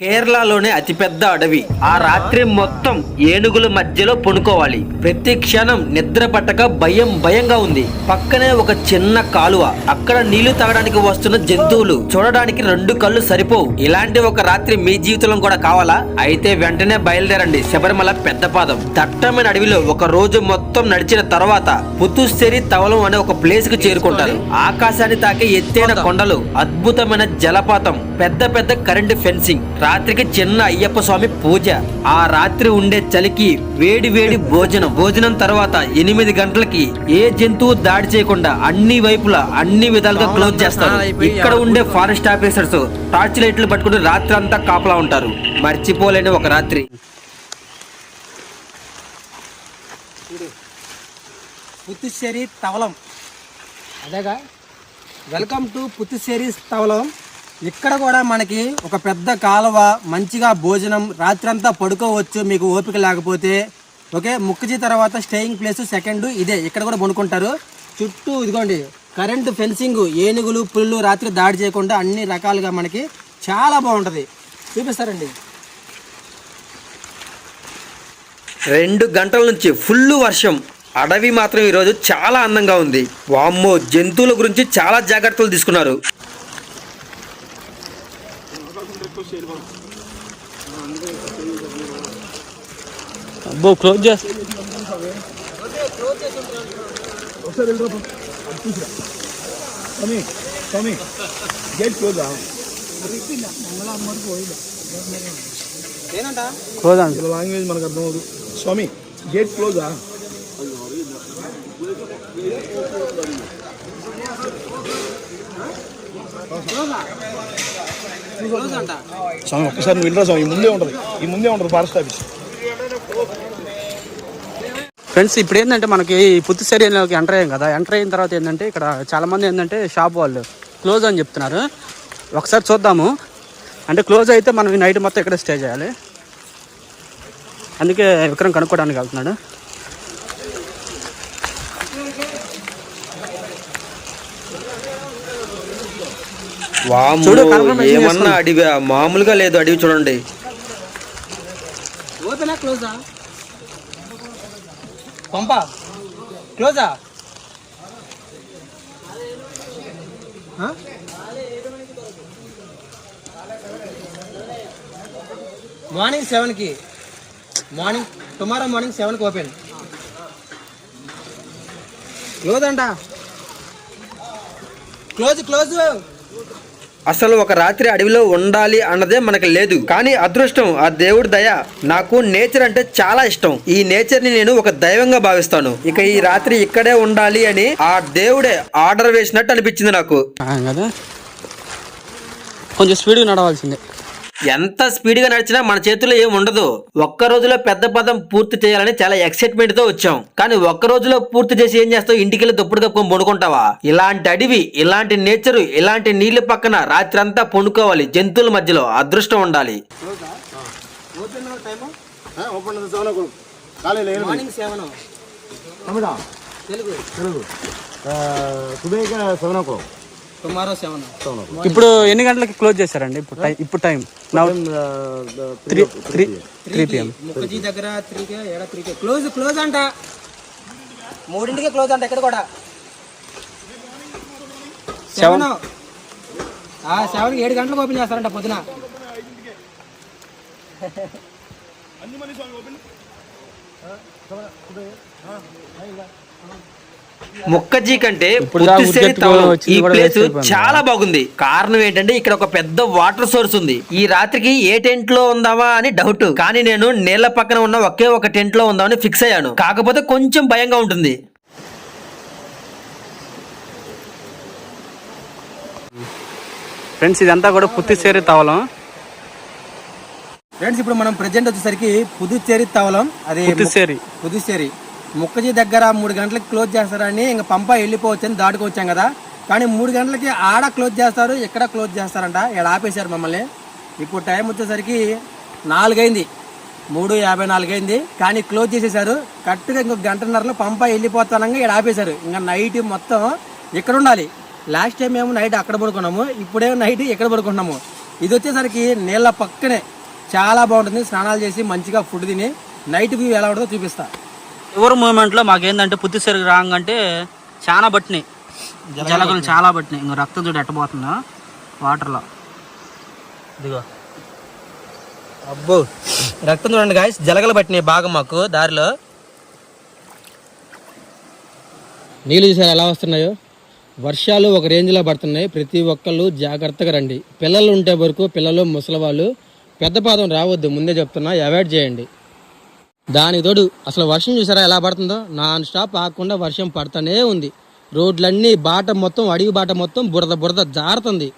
కేరళలోనే అతిపెద్ద అడవి. ఆ రాత్రి మొత్తం ఏనుగుల మధ్యలో పడుకోవాలి. ప్రతి క్షణం నిద్ర పట్టక భయం భయంగా ఉంది. పక్కనే ఒక చిన్న కాలువ. అక్కడ నీళ్ళు తాగడానికి వస్తున్న జంతువులు. చూడడానికి రెండు కళ్ళు సరిపోవు. ఇలాంటి ఒక రాత్రి మీ జీవితంలో కూడా కావాలా? అయితే వెంటనే బయలుదేరండి. శబరిమల పెద్ద పాదం. దట్టమైన అడవిలో ఒక రోజు మొత్తం నడిచిన తర్వాత పుతుస్సేరి తవలం అనే ఒక ప్లేస్కు చేరుకుంటారు ఆకాశాన్ని తాకే ఎత్తైన కొండలు. అద్భుతమైన జలపాతం. పెద్ద పెద్ద కరెంటు ఫెన్సింగ్. రాత్రికి చిన్న అయ్యప్ప స్వామి పూజ. ఆ రాత్రి ఉండే చలికి వేడి వేడి భోజనం. భోజనం తర్వాత ఎనిమిది గంటలకి ఏ జంతువు దాడి చేయకుండా అన్ని వైపులా అన్ని విధాలుగా క్లోజ్ చేస్తారు. ఇక్కడ ఉండే ఫారెస్ట్ ఆఫీసర్స్ టార్చ్ లైట్లు పట్టుకుని రాత్రి అంతా కాపలా ఉంటారు. మర్చిపోలేని ఒక రాత్రి. పుత్తుశ్శేరి తవలం. అదేగా. Welcome to Puthussery Thavalam. ఇక్కడ కూడా మనకి ఒక పెద్ద కాలువ మంచిగా భోజనం రాత్రంతా పడుకోవచ్చు మీకు ఓపిక లేకపోతే. ఓకే ముక్కజీ తర్వాత స్టేయింగ్ ప్లేస్ సెకండ్ ఇదే ఇక్కడ కూడా వండుకుంటారు చుట్టూ ఇదిగోండి కరెంటు ఫెన్సింగ్ ఏనుగులు పుల్లు రాత్రి దాడి చేయకుండా అన్ని రకాలుగా మనకి చాలా బాగుంటుంది. చూపిస్తారండి. రెండు గంటల నుంచి ఫుల్ వర్షం. అడవి మాత్రం ఈరోజు చాలా అందంగా ఉంది. వామ్మో జంతువుల గురించి చాలా జాగ్రత్తలు తీసుకున్నారు. అబ్బో క్లోజ్ చేస్తా క్లోజ్ అండి. లాంగ్వేజ్ మనకు అర్థం అవ్వదు. స్వామి గేట్ క్లోజా స్వామి ఒక్కసారి నువ్వు వెళ్ళరా స్వామి ఈ ముందే ఉంటుంది. ఈ ముందే ఉంటుంది ఫారెస్ట్ ఆఫీస్ ఫ్రెండ్స్ ఇప్పుడు ఏంటంటే మనకి పుత్తుసేరిలోకి ఎంటర్ అయ్యాం కదా. ఎంటర్ అయిన తర్వాత ఏంటంటే ఇక్కడ చాలా మంది ఏంటంటే షాప్ వాళ్ళు క్లోజ్ అని చెప్తున్నారు. ఒకసారి చూద్దాము. అంటే క్లోజ్ అయితే మనం ఈ నైట్ మొత్తం ఇక్కడ స్టే చేయాలి. అందుకే విక్రమ్ కనుక్కోవడానికి వెళ్తున్నాడు. చూడు, ఏమన్నా. అడవి మామూలుగా లేదు అడవి చూడండి. ఓపెనా క్లోజా? పంప. క్లోజా? మార్నింగ్ సెవెన్కి. మార్నింగ్ టుమారో మార్నింగ్ సెవెన్కి ఓపెన్. క్లోజ్ అంట. Close close. అసలు ఒక రాత్రి అడవిలో ఉండాలి అన్నదే మనకు లేదు. కానీ అదృష్టం ఆ దేవుడి దయ నాకు నేచర్ అంటే చాలా ఇష్టం. ఈ నేచర్ని నేను ఒక దైవంగా భావిస్తాను. ఇక ఈ రాత్రి ఇక్కడే ఉండాలి అని ఆ దేవుడే ఆర్డర్ వేసినట్టు అనిపించింది నాకు. కదా కొంచెం స్పీడ్గా నడవాల్సిందే. ఎంత స్పీడ్గా నడిచినా మన చేతిలో ఏం ఉండదు. ఒక్క రోజులో పెద్ద పదం పూర్తి చేయాలని చాలా ఎక్సైట్మెంట్తో వచ్చాం. కానీ ఒక్క రోజులో పూర్తి చేసి ఏం చేస్తావు? ఇంటికి వెళ్ళి దుప్పుడు కప్పుకొని పండుకుంటావా? ఇలాంటి అడవి ఇలాంటి నేచరు ఇలాంటి నీళ్ళ పక్కన రాత్రి అంతా పండుకోవాలి. జంతువుల మధ్యలో అదృష్టం ఉండాలి. తెలుగు. తెలుగు సుబేక సెవెన్ ఓ టుమారో సెవెన్ ఇప్పుడు ఎన్ని గంటలకి క్లోజ్ చేశారండి ఇప్పుడు టైం ఇప్పుడు time three three three PM ముఖజీ దగ్గర త్రీకే ఏడ త్రీకే క్లోజ్ క్లోజ్ అంట మూడింటికే క్లోజ్ అంట ఇక్కడ కూడా సెవెన్ సెవెన్ ఏడు గంటలకు ఓపెన్ చేస్తారంట పొద్దున ముక్కజీ కంటే ఉద్దెత్తు తవలం ఈ ప్లేస్. చాలా బాగుంది. కారణం ఏంటంటే ఇక్కడ ఒక పెద్ద వాటర్ సోర్స్ ఉంది. ఈ రాత్రికి ఏ టెంట్లో ఉందామా అని డౌట్ కానీ నేను నీళ్ళ పక్కన ఉన్న ఒకే ఒక టెంట్లో ఉందామని ఫిక్స్ అయ్యాను. కాకపోతే కొంచెం భయంగా ఉంటుంది. ఫ్రెండ్స్ ఇదంతా కూడా పుత్తిసేరి తవలం ఫ్రెండ్స్ ఇప్పుడు మనం ప్రెజెంట్ వచ్చేసరికి పుదుచ్చేరి తవలం అది పుత్తిసేరి పుదుచ్చేరి. ముక్కజీ దగ్గర మూడు గంటలకు క్లోజ్ చేస్తారని ఇంకా పంప వెళ్ళిపోవచ్చని దాటుకోవచ్చాం కదా. కానీ మూడు గంటలకి ఆడ క్లోజ్ చేస్తారు ఇక్కడ క్లోజ్ చేస్తారంట. ఇక్కడ ఆపేశారు మమ్మల్ని. ఇప్పుడు టైం వచ్చేసరికి నాలుగైంది. మూడు యాభై నాలుగైంది. కానీ క్లోజ్ చేసేసారు. కరెక్ట్గా ఇంకొక గంటన్నరలో పంప వెళ్ళిపోతానంగా ఇక్కడ ఆపేశారు. ఇంకా నైట్ మొత్తం ఇక్కడ ఉండాలి. లాస్ట్ టైం ఏమో నైట్ అక్కడ పడుకున్నాము. ఇప్పుడేమో నైట్ ఇక్కడ పడుకున్నాము ఇది వచ్చేసరికి నీళ్ళ పక్కనే చాలా బాగుంటుంది. స్నానాలు చేసి మంచిగా ఫుడ్ తిని నైట్ వ్యూ ఎలా ఉంటుందో చూపిస్తా. చివరి మూమెంట్లో మాకేందంటే పుత్తిసరికి రాంగంటే చాలా పట్టినాయి. జలగలు చాలా పట్టినాయి. ఇంకా రక్తం చూడు ఎట్టబోతుందా వాటర్లో ఇదిగో. అబ్బో. రక్తం చూడండి గాయస్ జలగలు పట్టినాయి బాగా మాకు దారిలో. నీళ్ళు చూసారు ఎలా వస్తున్నాయో? వర్షాలు ఒక రేంజ్లో పడుతున్నాయి. ప్రతి ఒక్కళ్ళు జాగ్రత్తగా రండి. పిల్లలు ఉంటే వరకు పిల్లలు ముసలి వాళ్ళు పెద్ద పాదం రావద్దు. ముందే చెప్తున్నా అవాయిడ్ చేయండి. దానికి తోడు అసలు వర్షం చూసారా ఎలా పడుతుందో? నాన్ స్టాప్ ఆగకుండా వర్షం పడుతూనే ఉంది. రోడ్లన్నీ బాట మొత్తం అడవి బాట మొత్తం బురద బురద జారుతుంది.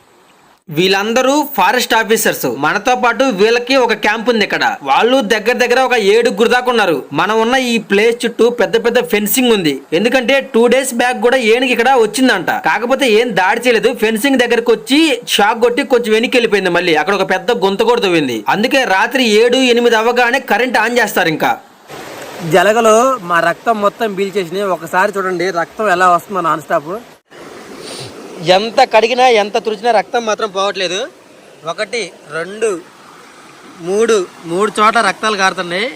వీళ్ళందరూ ఫారెస్ట్ ఆఫీసర్స్. మనతో పాటు వీళ్ళకి ఒక క్యాంప్ ఉంది ఇక్కడ. వాళ్ళు దగ్గర దగ్గర ఒక ఏడుగురు దాకా ఉన్నారు. మనం ఉన్న ఈ ప్లేస్ చుట్టూ పెద్ద పెద్ద ఫెన్సింగ్ ఉంది. ఎందుకంటే టూ డేస్ బ్యాక్ కూడా ఏనుగు ఇక్కడ వచ్చిందంట. కాకపోతే ఏం దాడి చేయలేదు. ఫెన్సింగ్ దగ్గరకు వచ్చి షాక్ కొట్టి కొంచెం వెనక్కి వెళ్ళిపోయింది మళ్ళీ. అక్కడ ఒక పెద్ద గుంత కూడా తవ్వింది. అందుకే రాత్రి ఏడు ఎనిమిది అవ్వగానే కరెంట్ ఆన్ చేస్తారు ఇంకా. జలగలు మా రక్తం మొత్తం పీల్చేసినాయి. ఒకసారి చూడండి రక్తం ఎలా వస్తుందో నాన్ స్టాప్. ఎంత కడిగినా ఎంత తుడిచినా రక్తం మాత్రం పోవట్లేదు. ఒకటి రెండు మూడు మూడు చోట్ల రక్తాలు కారుతున్నాయి.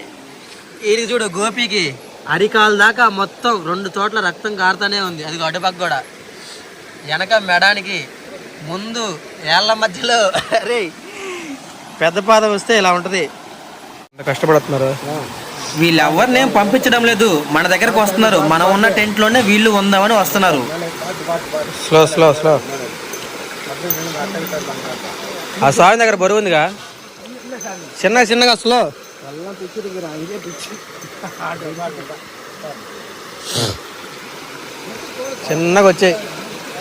ఈయనకి చూడు గోపికి అరికాల దాకా మొత్తం రెండు చోట్ల రక్తం కారుతూనే ఉంది. అది అటుపక్క కూడా. వెనక మెడానికి ముందు ఏళ్ళ మధ్యలో అరే పెద్ద పాదం వస్తే ఇలా ఉంటుంది. కష్టపడుతున్నారు? వీళ్ళెవరినేం పంపించడం లేదు. మన దగ్గరకు వస్తున్నారు. మనం ఉన్న టెంట్లోనే వీళ్ళు ఉందామని వస్తున్నారు. స్లో స్లో స్లో ఆ స్వామి దగ్గర బరువు ఉందిగా? చిన్న చిన్నగా స్లో చిన్నగా వచ్చాయి.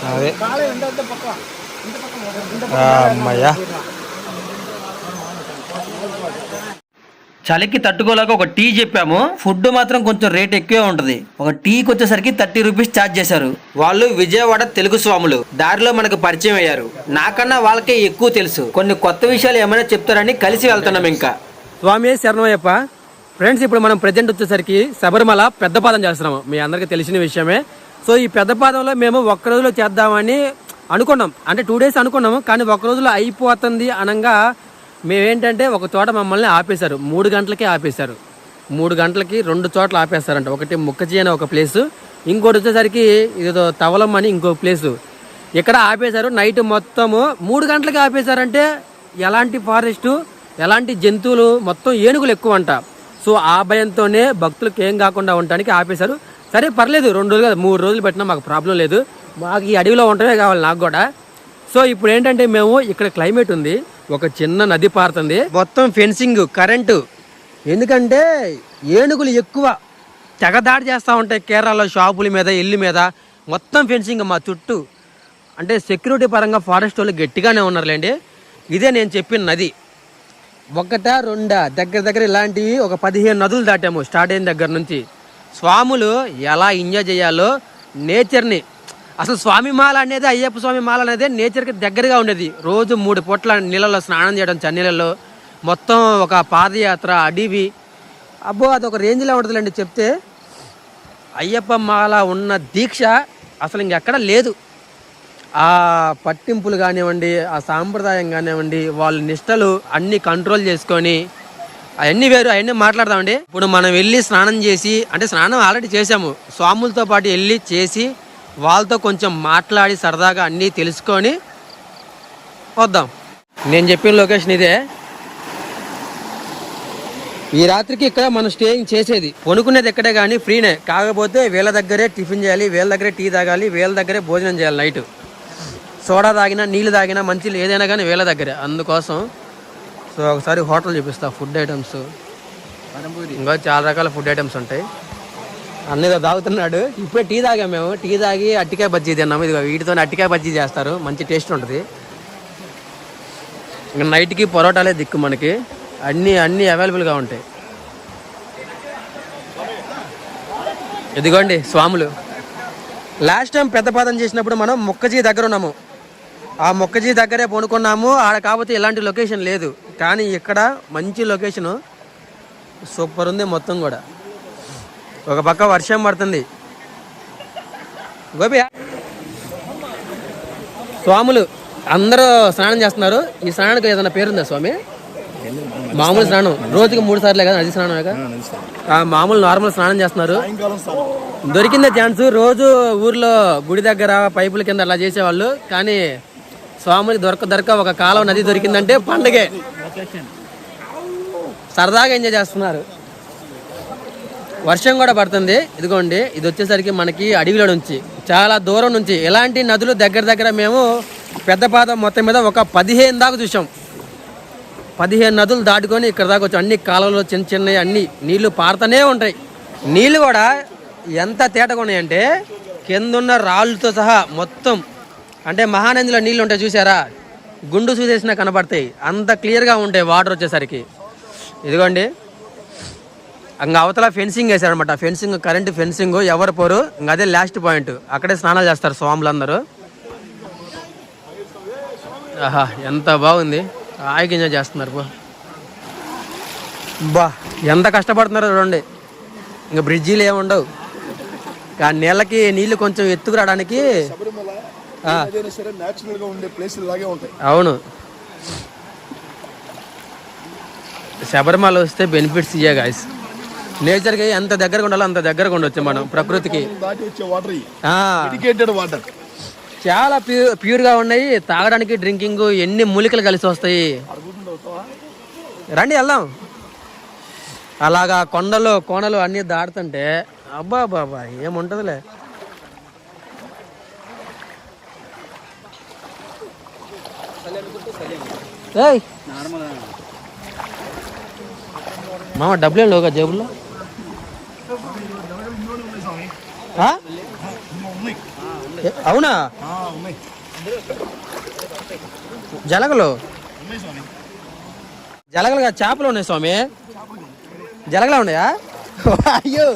అదే. అమ్మయ్యా. చలికి తట్టుకోలేక ఒక టీ చెప్పాము. ఫుడ్ మాత్రం కొంచెం రేట్ ఎక్కువే ఉంటుంది. ఒక టీకి వచ్చేసరికి థర్టీ రూపీస్ ఛార్జ్ చేశారు. వాళ్ళు విజయవాడ తెలుగు స్వాములు. దారిలో మనకు పరిచయం అయ్యారు. నాకన్నా వాళ్ళకే ఎక్కువ తెలుసు. కొన్ని కొత్త విషయాలు ఏమైనా చెప్తారని కలిసి వెళ్తున్నాం ఇంకా. స్వామి శరణమయ్యప్ప ఫ్రెండ్స్ ఇప్పుడు మనం ప్రజెంట్ వచ్చేసరికి శబరిమల పెద్ద పాదం చేస్తున్నాము. మీ అందరికీ తెలిసిన విషయమే. సో ఈ పెద్ద పాదంలో మేము ఒక్క రోజులో చేద్దామని అనుకున్నాం. అంటే టూ డేస్ అనుకున్నాము. కానీ ఒక రోజులో అయిపోతుంది అనగా మేమేంటంటే ఒక చోట మమ్మల్ని ఆపేశారు. మూడు గంటలకే ఆపేశారు. మూడు గంటలకి రెండు చోట్ల ఆపేస్తారంట. ఒకటి ముక్కజీ అనే ఒక ప్లేస్. ఇంకోటి వచ్చేసరికి ఇదో తవలం అని ఇంకో ప్లేసు. ఇక్కడ ఆపేశారు. నైట్ మొత్తము మూడు గంటలకి ఆపేశారంటే ఎలాంటి ఫారెస్ట్ ఎలాంటి జంతువులు మొత్తం ఏనుగులు ఎక్కువ అంట సో ఆ భయంతోనే భక్తులకు ఏం కాకుండా ఉండటానికి ఆపేశారు. సరే పర్లేదు. రెండు రోజులు మూడు రోజులు పెట్టినా మాకు ప్రాబ్లం లేదు. మాకు ఈ అడవిలో ఉండటమే కావాలి నాకు కూడా. సో ఇప్పుడు ఏంటంటే మేము ఇక్కడ క్లైమేట్ ఉంది ఒక చిన్న నది పారుతుంది. మొత్తం ఫెన్సింగ్ కరెంటు ఎందుకంటే ఏనుగులు ఎక్కువ తెగ దాడి చేస్తూ ఉంటాయి కేరళలో షాపుల మీద ఇల్లు మీద. మొత్తం ఫెన్సింగ్ మా చుట్టూ. అంటే సెక్యూరిటీ పరంగా ఫారెస్ట్ వాళ్ళు గట్టిగానే ఉన్నారులేండి. ఇదే నేను చెప్పిన నది. ఒకట రెండా దగ్గర దగ్గర ఇలాంటివి ఒక పదిహేను నదులు దాటాము స్టార్ట్ అయిన దగ్గర నుంచి. స్వాములు ఎలా ఎంజాయ్ చేయాలో నేచర్ని అసలు స్వామి మాల అనేది అయ్యప్ప స్వామి మాల అనేది నేచర్కి దగ్గరగా ఉండేది. రోజు మూడు పూట్ల నీళ్ళలో స్నానం చేయడం చన్నీళ్ళలో మొత్తం ఒక పాదయాత్ర అడవి. అబ్బో అది ఒక రేంజ్లో ఉంటుందండి చెప్తే. అయ్యప్ప మాల ఉన్న దీక్ష అసలు ఇంకెక్కడ లేదు. ఆ పట్టింపులు కానివ్వండి ఆ సాంప్రదాయం కానివ్వండి వాళ్ళ నిష్టలు అన్నీ కంట్రోల్ చేసుకొని అవన్నీ వేరు అవన్నీ మాట్లాడదామండి. ఇప్పుడు మనం వెళ్ళి స్నానం చేసి అంటే స్నానం ఆల్రెడీ చేసాము స్వాములతో పాటు వెళ్ళి చేసి వాళ్ళతో కొంచెం మాట్లాడి సరదాగా అన్నీ తెలుసుకొని వద్దాం. నేను చెప్పిన లొకేషన్ ఇదే. ఈ రాత్రికి ఇక్కడ మనం స్టేయింగ్ చేసేది. కొనుక్కునేది ఎక్కడే కానీ ఫ్రీనే. కాకపోతే వీళ్ళ దగ్గరే టిఫిన్ చేయాలి వీళ్ళ దగ్గరే టీ తాగాలి వీళ్ళ దగ్గరే భోజనం చేయాలి నైట్. సోడా తాగినా నీళ్ళు తాగినా మంచిలు ఏదైనా కానీ వీళ్ళ దగ్గరే. అందుకోసం సో ఒకసారి హోటల్ చూపిస్తా ఫుడ్ ఐటమ్స్. ఇంకా చాలా రకాల ఫుడ్ ఐటమ్స్ ఉంటాయి. అన్నదో తాగుతున్నాడు ఇప్పుడే టీ తాగాం మేము. టీ తాగి అట్టికాయ బజ్జీ తిన్నాము ఇది వీటితో అట్టికాయ బజ్జీ చేస్తారు. మంచి టేస్ట్ ఉంటుంది. ఇంకా నైట్కి పొరోటాలే దిక్కు మనకి. అన్నీ అన్నీ అవైలబుల్గా ఉంటాయి. ఇదిగోండి స్వాములు. లాస్ట్ టైం పెద్దపాదం చేసినప్పుడు మనం మొక్కజీ దగ్గర ఉన్నాము. ఆ మొక్కజీ దగ్గరే పడుకున్నాము. ఆడ కాకపోతే ఇలాంటి లొకేషన్ లేదు. కానీ ఇక్కడ మంచి లొకేషను సూపర్ ఉంది మొత్తం కూడా. ఒక పక్క వర్షం పడుతుంది. గోపి. స్వాములు అందరూ స్నానం చేస్తున్నారు. ఈ స్నానానికి ఏదైనా పేరుందా స్వామి? మామూలు స్నానం. రోజుకి మూడు సార్లే కదా నది స్నానం మామూలు నార్మల్ స్నానం చేస్తున్నారు. దొరికిందే ఛాన్స్. రోజు ఊర్లో గుడి దగ్గర పైపుల కింద అలా చేసేవాళ్ళు. కానీ స్వాములు దొరక దొరక ఒక కాలం నది దొరికిందంటే పండగే. సరదాగా ఎంజాయ్ చేస్తున్నారు. వర్షం కూడా పడుతుంది. ఇదిగోండి ఇది వచ్చేసరికి మనకి అడవిలో నుంచి చాలా దూరం నుంచి. ఎలాంటి నదులు దగ్గర దగ్గర మేము పెద్దపాదం మొత్తం మీద ఒక పదిహేను దాకా చూసాం పదిహేను నదులు దాటుకొని ఇక్కడ దాకా వచ్చాం. అన్ని కాలంలో చిన్న చిన్నవి అన్ని నీళ్ళు పారుతూనే ఉంటాయి. నీళ్ళు కూడా ఎంత తేటగా ఉన్నాయంటే కిందున్న రాళ్ళతో సహా మొత్తం అంటే మహానందిలో నీళ్ళు ఉంటాయి చూసారా గుండు చూసేసినా కనబడతాయి అంత క్లియర్గా ఉంటాయి వాటర్ వచ్చేసరికి. ఇదిగోండి ఇంకా అవతల ఫెన్సింగ్ వేశారనమాట ఫెన్సింగ్ కరెంట్ ఫెన్సింగ్ ఎవరు పోరు ఇంకా అదే లాస్ట్ పాయింట్ అక్కడే స్నానాలు చేస్తారు స్వాములందరూ. ఆహా ఎంత బాగుంది. హాయిగా ఎంజాయ్ చేస్తున్నారు పో. బా ఎంత కష్టపడుతున్నారో చూడండి. ఇంకా బ్రిడ్జీలు ఏముండవు ఆ నీళ్ళకి నీళ్ళు కొంచెం ఎత్తుకు రావడానికి అవును. శబరిమల వస్తే బెనిఫిట్స్ ఇయ్యే గాయస్ నేచర్కి ఎంత దగ్గరగా ఉండాలో అంత దగ్గరగా ఉండొచ్చు మనం ప్రకృతికి. దాటి వచ్చే వాటర్ ఆ, డెడికేటెడ్ వాటర్ చాలా ప్యూర్ ప్యూర్గా ఉన్నాయి. తాగడానికి డ్రింకింగ్ ఎన్ని మూలికలు కలిసి వస్తాయి. రండి వెళ్దాం. అలాగా కొండలు కోనలు అన్నీ దాటుతుంటే అబ్బా బాబా ఏముంటదిలే. ఏయ్. మామ డబ్బులు లేవుగా జేబుల్లో? అవునా? జలగలు? జలగలుగా చేపలు ఉన్నాయి స్వామి. జలగలు ఉన్నాయా? అయ్యో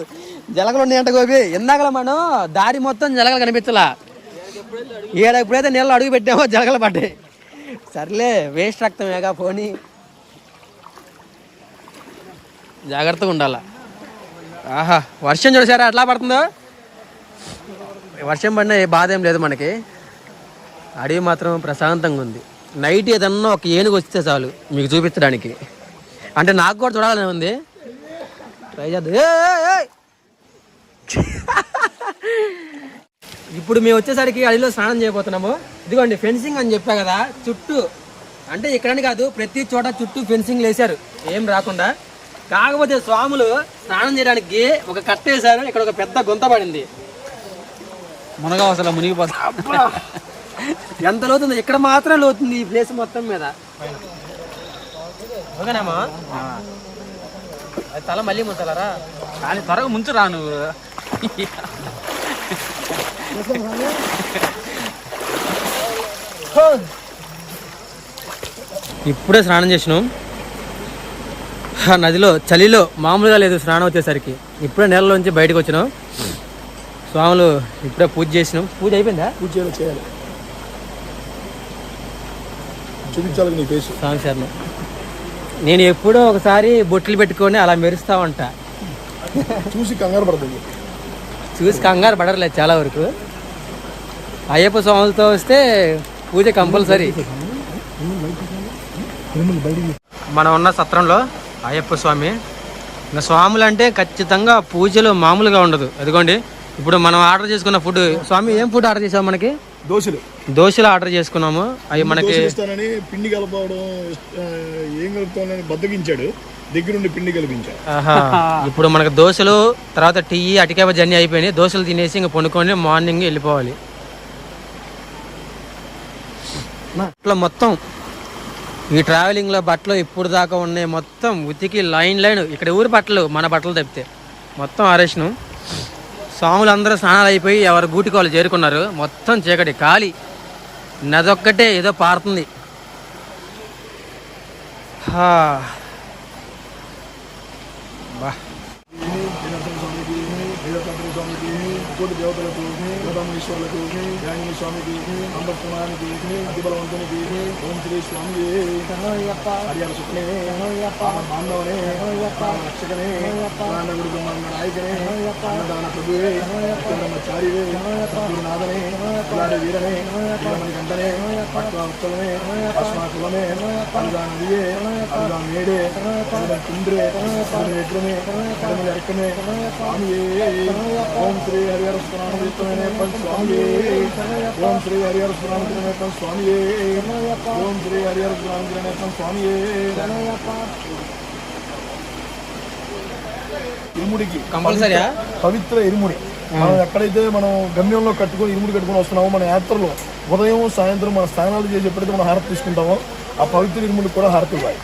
జలగలు ఉన్నాయంట గోపి. ఇందాకలా మనం దారి మొత్తం జలగలు కనిపించలా. ఈడ ఎప్పుడైతే నీళ్ళు అడుగు పెట్టామో జలగలు పడ్డాయి. సర్లే వేస్ట్ రక్తమేగా పోనీ. జాగ్రత్తగా ఉండాలా? ఆహా వర్షం చూసారా? ఎట్లా పడుతుందో? వర్షం పడినా ఏ బాధ ఏం లేదు మనకి. అడవి మాత్రం ప్రశాంతంగా ఉంది. నైట్ ఏదన్నా ఒక ఏనుగు వస్తే చాలు మీకు చూపించడానికి. అంటే నాకు కూడా చూడాలని ఉంది. ట్రై చేద్దాం. ఇప్పుడు మేము వచ్చేసరికి అడవిలో స్నానం చేయబోతున్నాము. ఇదిగోండి ఫెన్సింగ్ అని చెప్పా కదా చుట్టూ. అంటే ఇక్కడని కాదు ప్రతి చోట చుట్టూ ఫెన్సింగ్ వేశారు ఏం రాకుండా. కాకపోతే స్వాములు స్నానం చేయడానికి ఒక కట్ట వేశారు. ఇక్కడ ఒక పెద్ద గుంత పడింది. మునగా అసలు మునిగిపోతా! ఎంత లోతుంది? ఇక్కడ మాత్రం లోతుంది ఈ ప్లేస్ మొత్తం మీద. ఓకేనామా? తల మళ్ళీ ముంచాలరా? కానీ త్వరగా ముంచురా నువ్వు. ఇప్పుడే స్నానం చేసినాం. నదిలో చలిలో మామూలుగా లేదు స్నానం వచ్చేసరికి. ఇప్పుడే నీళ్ళలోంచి బయటకు వచ్చినాం. స్వాములు ఇప్పుడే పూజ చేసినాం. పూజ అయిపోయిందా? పూజ చేయాలి? చూపించాలి నీ ఫేస్ స్వామి శరణం. నేను ఎప్పుడో ఒకసారి బొట్లు పెట్టుకొని అలా మెరుస్తా ఉంటా. చూసి కంగారు పడుతుంది చూసి కంగారు పడరలేదు చాలా వరకు. అయ్యప్ప స్వాములతో వస్తే పూజ కంపల్సరీ. మనం ఉన్న సత్రంలో అయ్యప్ప స్వామి. ఇంకా స్వాములు అంటే ఖచ్చితంగా పూజలు మామూలుగా ఉండదు. అదిగోండి ఇప్పుడు మనం ఆర్డర్ చేసుకున్న ఫుడ్. స్వామి ఏం ఫుడ్ ఆర్డర్ చేసాం మనకి? దోశలు. దోశలు ఆర్డర్ చేసుకున్నాము. అవి మనకి పిండి కలపడం ఏం కలుపుతానని బద్దగించాడు దగ్గరుండి పిండి కలిపించాడు. ఆహా. ఇప్పుడు మనకు దోశలు తర్వాత టీ అటికాయ జర్నీ అయిపోయినాయి. దోశలు తినేసి ఇంకా పండుకొని మార్నింగ్ వెళ్ళిపోవాలి. ఇట్లా మొత్తం ఈ ట్రావెలింగ్లో బట్టలు ఇప్పుడు దాకా ఉన్నాయి. మొత్తం ఉతికి లైన్ లైన్ ఇక్కడ ఊరి బట్టలు? మన బట్టలు తప్పితే. మొత్తం ఆరేసినాం. స్వాములు అందరూ స్నానాలు అయిపోయి ఎవరు గూటికోళ్ళు చేరుకున్నారు. మొత్తం చీకటి ఖాళీ. నదొక్కటే ఏదో పారుతుంది. బా. దేవతలకు గోదామేశ్వరులకు యాంజనేయ స్వామికి అంబపురానికి అతిబలవంతునికి ఓం శ్రీ స్వామి హరిహర సుఖనే బాంధవనే రక్షకనే గురు నాయకనే అన్నదాన ప్రభువే బ్రహ్మచారివే గురునాథనే ఇలాంటి వీరనే వీరమణి గంటనే పట్వాత్సవమే అశ్వాకులమే అనుగా నదియే అనుగా మేడే అనుగా కుండ్రే అనుగా విగ్రమే అనుగా అర్కమే స్వామియే. ఓం శ్రీ హరిహర స్వామి స్వామియే. ఓం శ్రీ హరిహర స్వామి స్వామియే. ఓం శ్రీ హరిహర స్వామి స్వామియే. ఇరుముడికి. కంపల్సరీయా? పవిత్ర ఇరుముడి. మనం ఎక్కడైతే మనం గమ్యంలో కట్టుకొని ఇరుముడి కట్టుకొని వస్తున్నామో మన యాత్రలో ఉదయం సాయంత్రం మన స్నానాలు చేసి ఎప్పుడైతే మనం హారతి తీసుకుంటామో ఆ పవిత్ర ఇరుముడికి కూడా హారతి ఇవ్వాలి.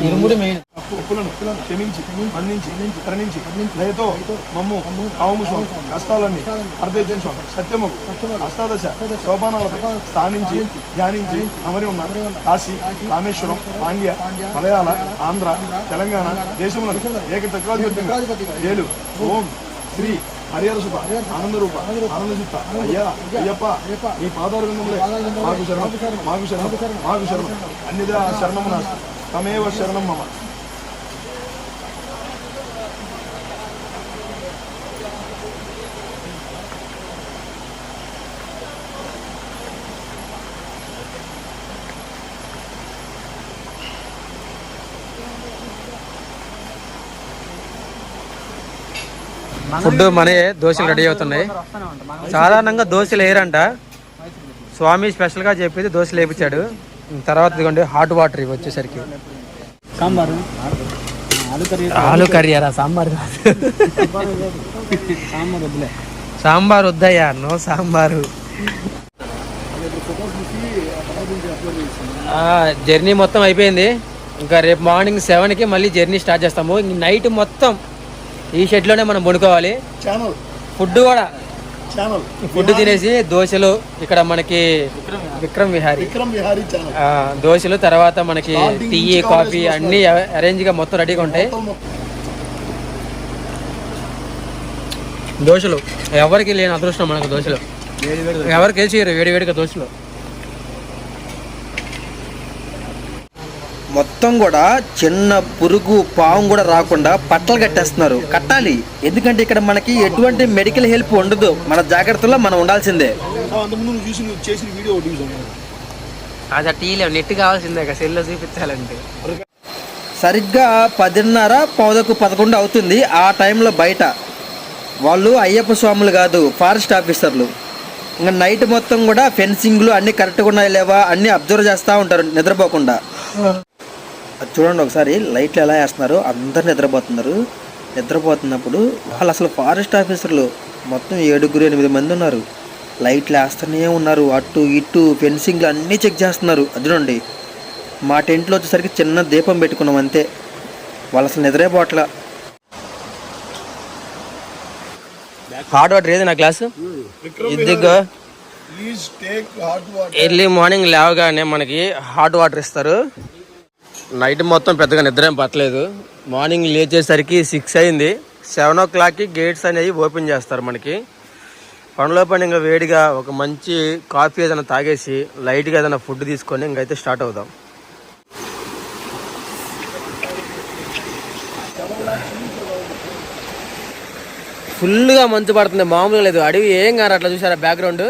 ఇరుముడి మెయిన్ ఒప్పులను క్షమించి మన్నించి కరుణించి దయతో మమ్ము కావము స్వామి కష్టాలన్నీ అర్థం స్వామి సత్యము అష్టాదశ సోపానాలపై స్థానించి ధ్యానించి అమరి ఉన్న కాశీ రామేశ్వరం పాండ్య మలయాళ ఆంధ్ర తెలంగాణ దేశంలో ఏక ఏలు. ఓం శ్రీ హరిహర సుఖ ఆనంద రూప ఆనంద చిత్త అయ్యా అయ్యప్ప ఈ పాదాల మాకు శరణం మాకు శరణం మాకు శరణం. అన్నిదా శరణము నాకు తమేవ శరణం మమ. ఫుడ్ మనే దోశలు రెడీ అవుతున్నాయి. సాధారణంగా దోశలు వేయరంట స్వామి స్పెషల్గా చెప్పేది దోశలు వేయించాడు. తర్వాత ఇదిగోండి హాట్ వాటర్ ఇవి వచ్చేసరికి. సాంబారు? ఆలు కర్రీ సాంబార్ సాంబార్ వద్దులే. సాంబార్ వద్దయ్యా నో సాంబారు. జర్నీ మొత్తం అయిపోయింది. ఇంకా రేపు మార్నింగ్ సెవెన్కి మళ్ళీ జర్నీ స్టార్ట్ చేస్తాము. ఇంక నైట్ మొత్తం ఈ షెడ్లోనే మనం వండుకోవాలి. ఫుడ్ కూడా ఛానల్ ఫుడ్ తినేసి దోశలు ఇక్కడ మనకి విక్రమ్ విహారీ. విక్రమ్ విహారీ ఛానల్ దోశలు తర్వాత మనకి టీ కాఫీ అన్ని అరేంజ్గా మొత్తం రెడీగా ఉంటాయి. దోశలు. ఎవరికి లేని అదృష్టం మనకు దోశలు. ఎవరికి వేసి వేడి వేడిగా దోశలు. మొత్తం కూడా చిన్న పురుగు పాము కూడా రాకుండా పట్టలు కట్టేస్తున్నారు. కట్టాలి. ఎందుకంటే ఇక్కడ మనకి ఎటువంటి మెడికల్ హెల్ప్ ఉండదు. మన జాగ్రత్తలో మనం ఉండాల్సిందే. అది టీలో నెట్ కావాల్సిందే సెల్లో చూపించాలంటే. సరిగ్గా పదిన్నర పౌదకు పదకొండు అవుతుంది. ఆ టైంలో బయట. వాళ్ళు అయ్యప్ప స్వాములు కాదు ఫారెస్ట్ ఆఫీసర్లు ఇంకా నైట్ మొత్తం కూడా ఫెన్సింగ్లు అన్నీ కరెక్ట్గా ఉన్నాయి లేవా అన్నీ అబ్జర్వ్ చేస్తూ ఉంటారు నిద్రపోకుండా. అది చూడండి ఒకసారి లైట్లు ఎలా వేస్తున్నారు? అందరు నిద్రపోతున్నారు. నిద్రపోతున్నప్పుడు వాళ్ళు అసలు ఫారెస్ట్ ఆఫీసర్లు. మొత్తం ఏడుగురు ఎనిమిది మంది ఉన్నారు. లైట్లు వేస్తూనే ఉన్నారు. అటు ఇటు ఫెన్సింగ్లు అన్నీ చెక్ చేస్తున్నారు. అది చూడండి. మా టెంట్లో వచ్చేసరికి చిన్న దీపం పెట్టుకున్నాం అంతే. వాళ్ళు అసలు నిద్రే పోట్ల హాట్ వాటర్ ఏది నా క్లాసు ఇదిగో. Please take hot water. Early morning లేవగానే మనకి హాట్ వాటర్ ఇస్తారు. నైట్ మొత్తం పెద్దగా నిద్ర ఏం పట్టలేదు. మార్నింగ్ లేచేసరికి సిక్స్ అయింది. సెవెన్ ఓ క్లాక్కి గేట్స్ అనేవి ఓపెన్ చేస్తారు మనకి. పనిలో పని ఇంకా వేడిగా ఒక మంచి కాఫీ ఏదైనా తాగేసి లైట్గా ఏదైనా ఫుడ్ తీసుకొని ఇంకైతే స్టార్ట్ అవుదాం. ఫుల్గా మంచు పడుతుంది. మామూలుగా లేదు. అడవి ఏం కాదు. అట్లా చూసారా బ్యాక్గ్రౌండ్?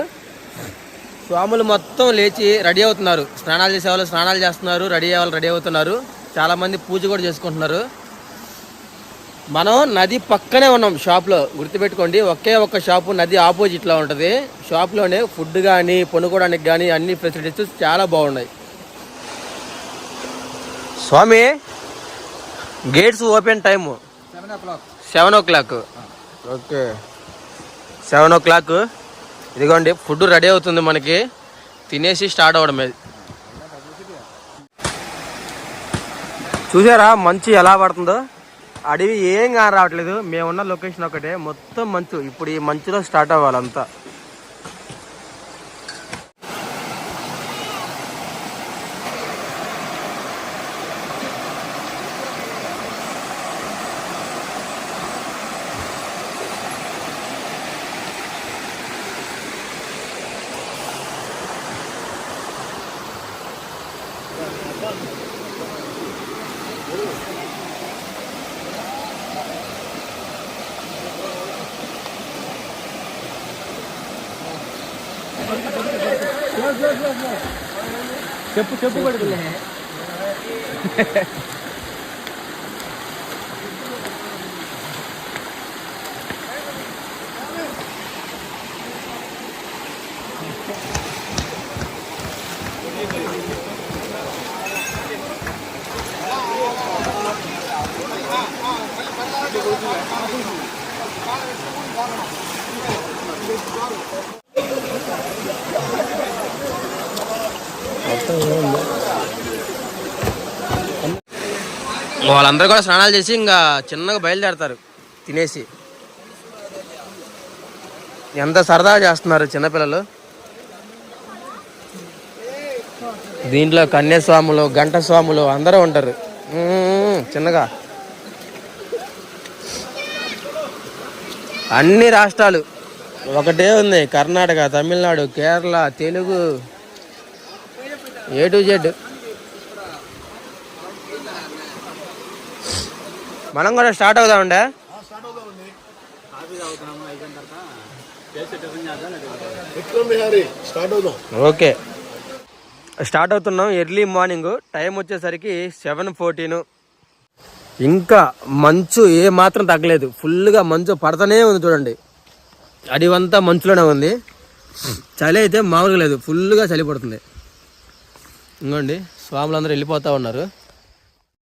స్వాములు మొత్తం లేచి రెడీ అవుతున్నారు. స్నానాలు చేసే వాళ్ళు స్నానాలు చేస్తున్నారు రెడీ అయ్యే వాళ్ళు రెడీ అవుతున్నారు. చాలా మంది పూజ కూడా చేసుకుంటున్నారు. మనం నది పక్కనే ఉన్నాం షాప్లో. గుర్తుపెట్టుకోండి ఒకే ఒక్క షాపు నది ఆపోజిట్లో ఉంటుంది. షాప్లోనే ఫుడ్ కానీ కొనుక్కోవడానికి కానీ అన్ని ఫెసిలిటీస్ చాలా బాగున్నాయి. Swami gates open time seven o'clock seven o'clock okay seven o'clock ఇదిగోండి ఫుడ్ రెడీ అవుతుంది మనకి. తినేసి స్టార్ట్ అవడమే. చూసారా మంచు ఎలా పడుతుందో? అడవి ఏం కానీ రావట్లేదు మేమున్న లొకేషన్ ఒకటే. మొత్తం మంచు. ఇప్పుడు ఈ మంచులో స్టార్ట్ అవ్వాలంతా. చెప్పు చెప్పు పడుతుంది వాళ్ళందరూ కూడా స్నానాలు చేసి ఇంకా చిన్నగా బయలుదేరతారు. తినేసి. ఎంత సరదా చేస్తున్నారు చిన్నపిల్లలు. దీంట్లో కన్యాస్వాములు గంట స్వాములు అందరూ ఉంటారు. చిన్నగా. అన్ని రాష్ట్రాలు. ఒకటే ఉంది. Karnataka Tamilnadu Kerala Telugu. A to Z మనం కూడా స్టార్ట్ అవుదామండే విక్రమ్ ఓకే. స్టార్ట్ అవుతున్నాం ఎర్లీ మార్నింగ్. టైం వచ్చేసరికి సెవెన్ ఫోర్టీన్. ఇంకా మంచు ఏ మాత్రం తగ్గలేదు. ఫుల్గా మంచు పడతానే ఉంది చూడండి. అడివంతా మంచులోనే ఉంది. చలి అయితే మామూలుగా లేదు. ఫుల్గా చలి పడుతుంది. ఇంకోండి స్వాములందరూ వెళ్ళిపోతూ ఉన్నారు.